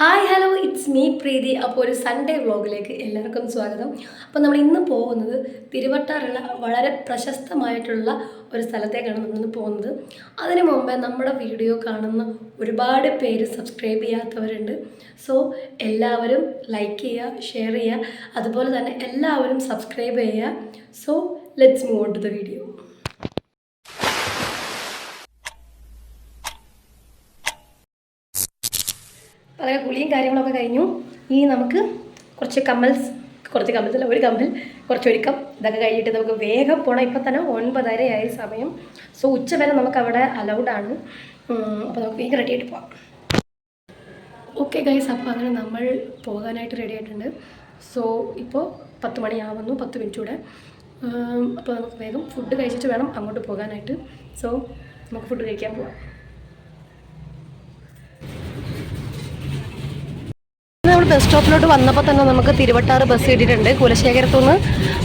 Hi hello it's me Preethi അപ്പോൾ ഒരു Sunday വ്ളോഗിലേക്ക് എല്ലാവർക്കും സ്വാഗതം. അപ്പോൾ നമ്മൾ ഇന്ന് പോകുന്നത് തിരുവട്ടാറുള്ള വളരെ പ്രശസ്തമായിട്ടുള്ള ഒരു സ്ഥലത്തേക്കാണ് നമ്മളിന്ന് പോകുന്നത്. അതിനു മുമ്പേ നമ്മുടെ വീഡിയോ കാണുന്ന ഒരുപാട് പേര് സബ്സ്ക്രൈബ് ചെയ്യാത്തവരുണ്ട്. സോ എല്ലാവരും ലൈക്ക് ചെയ്യുക ഷെയർ ചെയ്യുക. അതുപോലെ തന്നെ എല്ലാവരും സബ്സ്ക്രൈബ് ചെയ്യുക. So let's move on to the video അപ്പോൾ കുളിയും കാര്യങ്ങളൊക്കെ കഴിഞ്ഞു. ഇനി നമുക്ക് കുറച്ച് കമ്മൽസ് കുറച്ച് കമ്മൽസല്ല ഒരു കമ്മൽ കുറച്ച് ഒരുക്കം ഇതൊക്കെ കഴിഞ്ഞിട്ട് നമുക്ക് വേഗം പോകണം ഇപ്പം തന്നെ ഒൻപതരയായി സമയം. സോ ഉച്ച വരെ നമുക്ക് അവിടെ അലൗഡ് ആണ് അപ്പോൾ നമുക്ക് വേഗം റെഡി ആയിട്ട് പോവാം. ഓക്കെ ഗൈസ് അപ്പോൾ അങ്ങനെ നമ്മൾ പോകാനായിട്ട് റെഡി ആയിട്ടുണ്ട്. സോ ഇപ്പോൾ പത്ത് മണിയാവുന്നു പത്ത് മിനിറ്റ് കൂടെ അപ്പോൾ നമുക്ക് വേഗം ഫുഡ് കഴിച്ചിട്ട് വേണം അങ്ങോട്ട് പോകാനായിട്ട്. സോ നമുക്ക് ഫുഡ് കഴിക്കാൻ പോവാം. നമ്മൾ ബസ് സ്റ്റോപ്പിലോട്ട് വന്നപ്പോൾ തന്നെ നമുക്ക് തിരുവട്ടാറ് ബസ് കിട്ടിയിട്ടുണ്ട്. കുലശേഖരത്തു നിന്ന്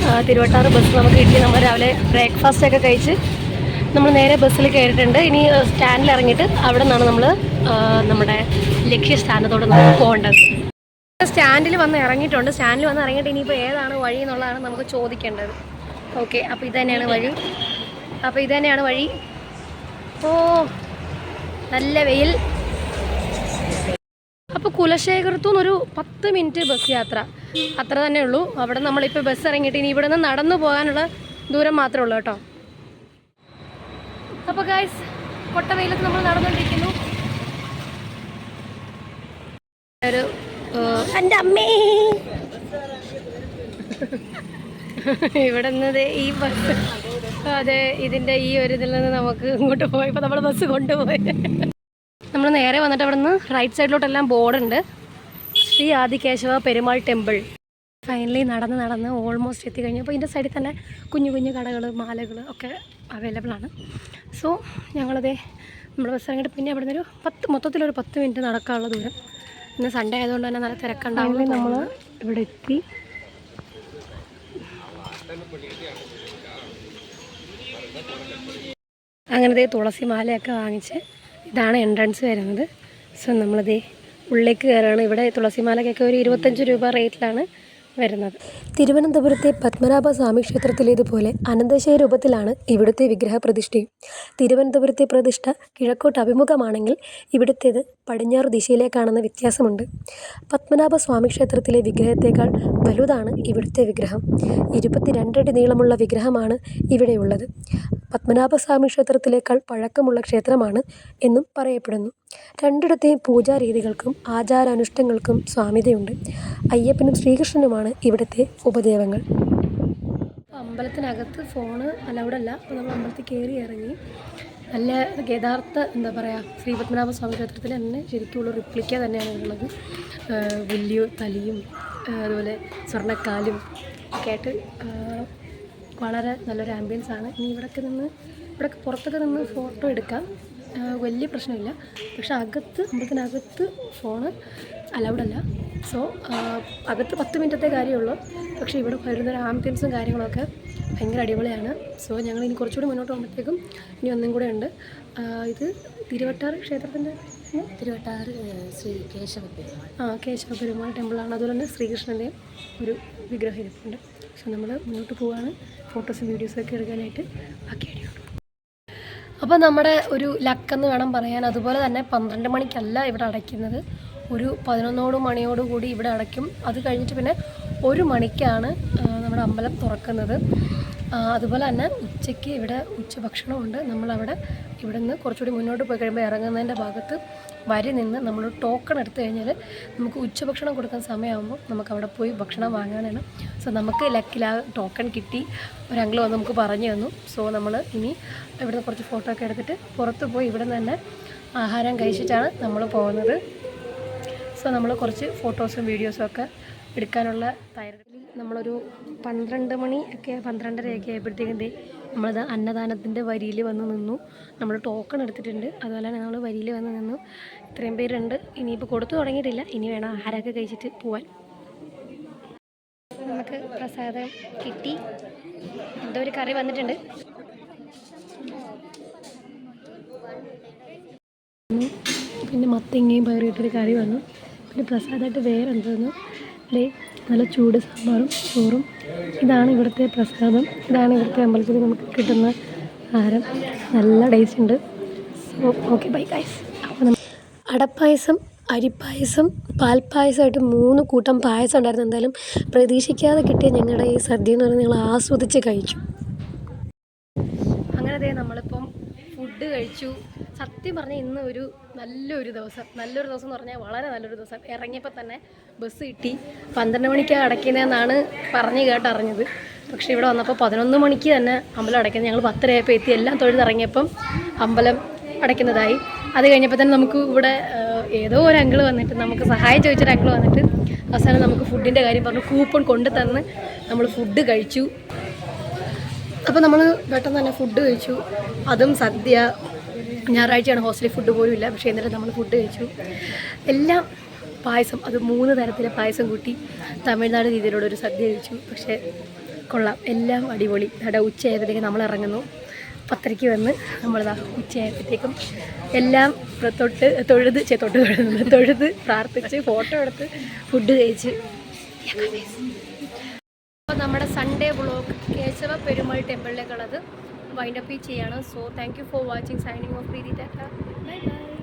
ആ, തിരുവട്ടാറ് ബസ് നമുക്ക് കിട്ടി. നമ്മൾ രാവിലെ ബ്രേക്ക്ഫാസ്റ്റ് ഒക്കെ കഴിച്ച് നമ്മൾ നേരെ ബസ്സിൽ കയറിയിട്ടുണ്ട്. ഇനി സ്റ്റാൻഡിൽ ഇറങ്ങിയിട്ട് അവിടെ നിന്നാണ് നമ്മൾ നമ്മുടെ ലക്ഷ്യസ്ഥാനത്തോട് നമുക്ക് പോകേണ്ടത്. സ്റ്റാൻഡിൽ വന്ന് ഇറങ്ങിയിട്ടുണ്ട്. സ്റ്റാൻഡിൽ വന്ന് ഇറങ്ങിയിട്ട് ഇനിയിപ്പോൾ ഏതാണ് വഴി എന്നുള്ളതാണ് നമുക്ക് ചോദിക്കേണ്ടത്. ഓക്കെ അപ്പോൾ ഇത് തന്നെയാണ് വഴി. അപ്പോൾ ഇത് തന്നെയാണ് വഴി. ഓ നല്ല വെയിൽ. അപ്പോൾ കുലശേഖരത്തു നിന്നൊരു പത്ത് മിനിറ്റ് ബസ് യാത്ര. അത്ര തന്നെ ഉള്ളൂ. അവിടെ നമ്മളിപ്പോൾ ബസ് ഇറങ്ങിയിട്ട് ഇനി ഇവിടെ നിന്ന് നടന്നു പോകാനുള്ള ദൂരം മാത്രമേ ഉള്ളൂ കേട്ടോ. അപ്പോൾ ഗായ്സ് കൊട്ടവെയിലത്ത് നമ്മൾ നടന്നുകൊണ്ടിരിക്കുന്നു. ഒരു എന്റെ അമ്മേ. ഇവിടെ നിന്ന് ഈ ബസ് അതെ ഇതിന്റെ ഈ ഒരു ഇതിൽ നിന്ന് നമുക്ക് ഇങ്ങോട്ട് പോയപ്പോൾ നമ്മൾ ബസ് കൊണ്ടുപോയി. നമ്മൾ നേരെ വന്നിട്ട് അവിടെ നിന്ന് റൈറ്റ് സൈഡിലോട്ടെല്ലാം ബോർഡുണ്ട് ശ്രീ ആദികേശവ പെരുമാൾ ടെമ്പിൾ ഫൈനലി നടന്ന് നടന്ന് ഓൾമോസ്റ്റ് എത്തിക്കഴിഞ്ഞു. അപ്പോൾ ഇതിന്റെ സൈഡിൽ തന്നെ കുഞ്ഞു കുഞ്ഞു കടകൾ മാലകൾ ഒക്കെ അവൈലബിൾ ആണ്. സോ ഞങ്ങളതേ നമ്മൾ ബസ് ഇറങ്ങിയിട്ട് പിന്നെ അവിടെ നിന്നൊരു പത്ത് മൊത്തത്തിലൊരു പത്ത് മിനിറ്റ് നടക്കാനുള്ള ദൂരം. ഇന്ന് സൺഡേ ആയതുകൊണ്ട് തന്നെ നല്ല തിരക്കുണ്ടാവും നമ്മൾ ഇവിടെ എത്തി. അങ്ങനത്തെ തുളസി മാലയൊക്കെ വാങ്ങിച്ച് ഇതാണ് എൻട്രൻസ് വരുന്നത്. സോ നമ്മളിത് ഉള്ളിലേക്ക് കയറുകയാണ് ഇവിടെ തുളസി മാലയ്ക്കൊക്കെ ഒരു ഇരുപത്തഞ്ച് രൂപ റേറ്റിലാണ് വരുന്നത്. തിരുവനന്തപുരത്തെ പത്മനാഭ സ്വാമി ക്ഷേത്രത്തിലേതുപോലെ അനന്തശയ രൂപത്തിലാണ് ഇവിടുത്തെ വിഗ്രഹ പ്രതിഷ്ഠയും. തിരുവനന്തപുരത്തെ പ്രതിഷ്ഠ കിഴക്കോട്ട് അഭിമുഖമാണെങ്കിൽ ഇവിടുത്തേത് പടിഞ്ഞാറ് ദിശയിലേക്കാണെന്ന വ്യത്യാസമുണ്ട്. പത്മനാഭ സ്വാമി ക്ഷേത്രത്തിലെ വിഗ്രഹത്തേക്കാൾ വലുതാണ് ഇവിടുത്തെ വിഗ്രഹം. ഇരുപത്തിരണ്ടടി നീളമുള്ള വിഗ്രഹമാണ് ഇവിടെയുള്ളത്. പത്മനാഭസ്വാമി ക്ഷേത്രത്തിലേക്കാൾ പഴക്കമുള്ള ക്ഷേത്രമാണ് എന്നും പറയപ്പെടുന്നു. രണ്ടിടത്തെയും പൂജാരീതികൾക്കും ആചാരാനുഷ്ഠാനങ്ങൾക്കും സ്വാമ്യതയുണ്ട് അയ്യപ്പനും ശ്രീകൃഷ്ണനുമാണ് ഇവിടുത്തെ ഉപദേവങ്ങൾ. അമ്പലത്തിനകത്ത് ഫോണ് അലൗഡ് അല്ല അപ്പോൾ നമ്മൾ അമ്പലത്തിൽ കയറി ഇറങ്ങി നല്ല യഥാർത്ഥ എന്താ പറയുക ശ്രീ പത്മനാഭ സ്വാമി ക്ഷേത്രത്തിൽ തന്നെ ശരിക്കുള്ള റിപ്ലിക്ക തന്നെയാണ് ഉള്ളത്. വലിയ തലിയും അതുപോലെ സ്വർണക്കാലും ഒക്കെ ആയിട്ട് വളരെ നല്ലൊരു ആംബിയൻസ് ആണ്. ഇനി ഇവിടെയൊക്കെ നിന്ന് ഇവിടെയൊക്കെ പുറത്തൊക്കെ നിന്ന് ഫോട്ടോ എടുക്കാം. വലിയ പ്രശ്നമില്ല. പക്ഷേ അകത്ത് അമ്പലത്തിനകത്ത് ഫോണ് അലൗഡല്ല അല്ല. സോ അകത്ത് പത്ത് മിനിറ്റത്തെ കാര്യമുള്ളൂ. പക്ഷേ ഇവിടെ വരുന്നൊരു ആംബിയൻസും കാര്യങ്ങളൊക്കെ ഭയങ്കര അടിപൊളിയാണ്. സോ ഞങ്ങൾ ഇനി കുറച്ചുകൂടി മുന്നോട്ട് പോകുമ്പോഴത്തേക്കും ഇനി ഒന്നും കൂടെ ഉണ്ട്. ഇത് തിരുവട്ടാറ് ക്ഷേത്രത്തിന്റെ തിരുവട്ടാറ് ശ്രീ കേശവ പെരുമാൾ. ആ കേശവ പെരുമാൾ ടെമ്പിളാണ് അതുപോലെ തന്നെ ശ്രീകൃഷ്ണന്റെയും ഒരു വിഗ്രഹം ഇരിപ്പുണ്ട്. സോ നമ്മൾ മുന്നോട്ട് പോവുകയാണ് ഫോട്ടോസും വീഡിയോസും ഒക്കെ എടുക്കാനായിട്ട് ബാക്കി അടിയുണ്ട് അപ്പോൾ നമ്മുടെ ഒരു ലക്കെന്ന് വേണം പറയാൻ. അതുപോലെ തന്നെ പന്ത്രണ്ട് മണിക്കല്ല ഇവിടെ അടയ്ക്കുന്നത്. ഒരു പതിനൊന്നോട് മണിയോട് കൂടി ഇവിടെ അടയ്ക്കും. അത് കഴിഞ്ഞിട്ട് പിന്നെ ഒരു മണിക്കാണ് നമ്മുടെ അമ്പലം തുറക്കുന്നത്. അതുപോലെ തന്നെ ഉച്ചയ്ക്ക് ഇവിടെ ഉച്ചഭക്ഷണമുണ്ട്. നമ്മളവിടെ ഇവിടെ നിന്ന് കുറച്ചുകൂടി മുന്നോട്ട് പോയി കഴിയുമ്പോൾ ഇറങ്ങുന്നതിന്റെ ഭാഗത്ത് വരി നിന്ന് നമ്മൾ ടോക്കൺ എടുത്തു കഴിഞ്ഞാൽ നമുക്ക് ഉച്ചഭക്ഷണം കൊടുക്കാൻ സമയമാകുമ്പോൾ നമുക്ക് അവിടെ പോയി ഭക്ഷണം വാങ്ങാനാണ്. സോ നമുക്ക് ലക്കിൽ ആ ടോക്കൺ കിട്ടി. ഒരു വന്ന് നമുക്ക് പറഞ്ഞു തന്നു. സോ നമ്മൾ ഇനി ഇവിടുന്ന് കുറച്ച് ഫോട്ടോ ഒക്കെ എടുത്തിട്ട് പുറത്ത് പോയി ഇവിടെ നിന്ന് തന്നെ ആഹാരം കഴിച്ചിട്ടാണ് നമ്മൾ പോകുന്നത്. സോ നമ്മൾ കുറച്ച് ഫോട്ടോസും വീഡിയോസും ഒക്കെ എടുക്കാനുള്ള തയ്യാറെടുപ്പിൽ നമ്മളൊരു പന്ത്രണ്ട് മണി ഒക്കെ പന്ത്രണ്ടരയൊക്കെ ആയപ്പോഴത്തേക്കും നമ്മളത് അന്നദാനത്തിന്റെ വരിയിൽ വന്ന് നിന്നു. നമ്മൾ ടോക്കൺ എടുത്തിട്ടുണ്ട്. അതുപോലെ തന്നെ നമ്മൾ വരിയിൽ വന്ന് നിന്നു. ഇത്രയും പേരുണ്ട്. ഇനിയിപ്പോൾ കൊടുത്തു തുടങ്ങിയിട്ടില്ല. ഇനി വേണം ആഹാരമൊക്കെ കഴിച്ചിട്ട് പോവാൻ. നമുക്ക് പ്രസാദം കിട്ടി. എന്തോ ഒരു കറി വന്നിട്ടുണ്ട്. പിന്നെ മത്തങ്ങയും പയറിട്ടൊരു കറി വന്നു. പിന്നെ പ്രസാദമായിട്ട് വേറെ എന്തോന്ന് അല്ലേ നല്ല ചൂട് സാമ്പാറും ചോറും. ഇതാണ് ഇവിടുത്തെ പ്രസാദം. ഇതാണ് ഇവിടുത്തെ അമ്പലത്തിൽ നമുക്ക് കിട്ടുന്ന ആഹാരം. നല്ല ടേസ്റ്റ് ഉണ്ട്. സോ ഓക്കെ ബൈ ഗൈസ് അപ്പോൾ അടപ്പായസം അരിപ്പായസം പാൽപ്പായസമായിട്ട് മൂന്ന് കൂട്ടം പായസം ഉണ്ടായിരുന്നു. എന്തായാലും പ്രതീക്ഷിക്കാതെ കിട്ടിയ ഞങ്ങളുടെ ഈ സദ്യ എന്ന് പറഞ്ഞാൽ ഞങ്ങൾ ആസ്വദിച്ച് കഴിച്ചു. അങ്ങനെ ദേ നമ്മളിപ്പം ഫുഡ് കഴിച്ചു. സത്യം പറഞ്ഞാൽ ഇന്ന് ഒരു നല്ലൊരു ദിവസം. നല്ലൊരു ദിവസം എന്ന് പറഞ്ഞാൽ വളരെ നല്ലൊരു ദിവസം. ഇറങ്ങിയപ്പോൾ തന്നെ ബസ് കിട്ടി. പന്ത്രണ്ട് മണിക്ക് അടയ്ക്കുന്നതെന്നാണ് പറഞ്ഞ് കേട്ടറിഞ്ഞത്. പക്ഷേ ഇവിടെ വന്നപ്പോൾ പതിനൊന്ന് മണിക്ക് തന്നെ അമ്പലം അടയ്ക്കുന്നത് ഞങ്ങൾ പത്തരയായപ്പോൾ എത്തി. എല്ലാം തൊഴുതിറങ്ങിയപ്പം അമ്പലം അടയ്ക്കുന്നതായി. അത് കഴിഞ്ഞപ്പോൾ തന്നെ നമുക്ക് ഇവിടെ ഏതോ ഒരു അങ്കിൾ വന്നിട്ട് നമുക്ക് സഹായം ചോദിച്ചൊരു അങ്കിൾ വന്നിട്ട് അവസാനം നമുക്ക് ഫുഡിന്റെ കാര്യം പറഞ്ഞു. കൂപ്പൺ കൊണ്ടു തന്ന് നമ്മൾ ഫുഡ് കഴിച്ചു. അപ്പോൾ നമ്മൾ പെട്ടെന്ന് തന്നെ ഫുഡ് കഴിച്ചു. അതും സദ്യ ഞായറാഴ്ചയാണ് ഹോസ്റ്റലിൽ ഫുഡ് പോലും ഇല്ല. പക്ഷേ ഇന്നലെ നമ്മൾ ഫുഡ് കഴിച്ചു. എല്ലാം പായസം അത് മൂന്ന് തരത്തിലെ പായസം കൂട്ടി തമിഴ്നാട് രീതിയിലുള്ള ഒരു സദ്യ കഴിച്ചു. പക്ഷേ കൊള്ളാം. എല്ലാം അടിപൊളി. അവിടെ ഉച്ചയായപ്പോഴത്തേക്കും നമ്മൾ ഇറങ്ങുന്നു. പത്തരയ്ക്ക് വന്ന് നമ്മളതാ ഉച്ചയായപ്പോഴത്തേക്കും എല്ലാം തൊട്ട് തൊഴുത് ചെ തൊട്ട് തൊഴുത് തൊഴുത് പ്രാർത്ഥിച്ച് ഫോട്ടോ എടുത്ത് ഫുഡ് കഴിച്ച്. അപ്പോൾ നമ്മുടെ സൺഡേ വ്ളോഗ് കേശവ പെരുമാൾ ടെമ്പിളിലേക്കുള്ളത് വൈൻഡപ്പ് ചെയ്യാണ്. So thank you for watching signing off Preethi tata bye bye